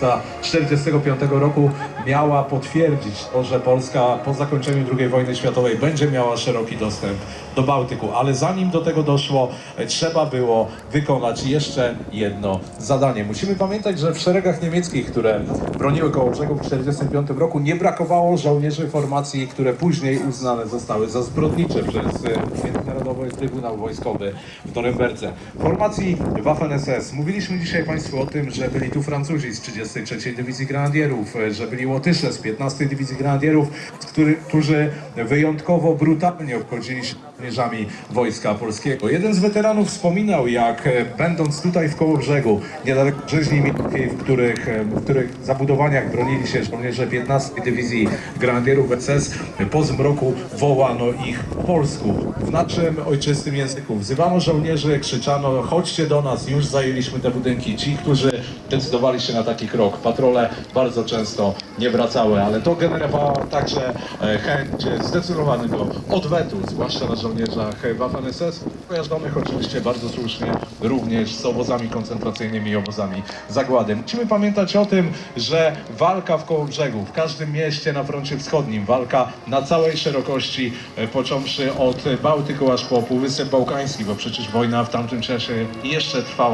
1945 roku miała potwierdzić to, że Polska po zakończeniu II wojny światowej będzie miała szeroki dostęp do Bałtyku. Ale zanim do tego doszło, trzeba było wykonać jeszcze jedno zadanie. Musimy pamiętać, że w szeregach niemieckich, które broniły koło brzegu w 1945 roku, nie brakowało żołnierzy formacji, które później uznane zostały za zbrodnicze przez e, Międzynarodowy Trybunał Wojskowy w Norymberdze. Formacji Waffen-SS. Mówiliśmy dzisiaj Państwu o tym, że byli tu Francuzi z 33 Dywizji Grenadierów, e, że byli Łotysze z 15 Dywizji Grenadierów, który, którzy wyjątkowo brutalnie obchodzili się żołnierzami Wojska Polskiego. Jeden z weteranów wspominał, jak e, będąc tutaj w Kołobrzegu, niedaleko rzeźni miejskiej, w których, e, w których zabudowaniach bronili się żołnierze 15 Dywizji Grenadierów SS, po zmroku wołano ich po polsku, w naszym ojczystym języku. Wzywano żołnierzy, krzyczano, chodźcie do nas, już zajęliśmy te budynki. Ci, którzy decydowali się na taki krok, patrole bardzo często nie wracały, ale to generowało także e, chęć zdecydowanego odwetu, zwłaszcza na żołnierzach Waffen-SS, kojarzonych oczywiście bardzo słusznie również z obozami koncentracyjnymi i obozami zagłady. Musimy pamiętać o tym, że walka w Kołobrzegu, w każdym mieście na froncie wschodnim, walka na całej szerokości, e, począwszy od Bałtyku aż po Półwysep Bałkański, bo przecież wojna w tamtym czasie jeszcze trwała.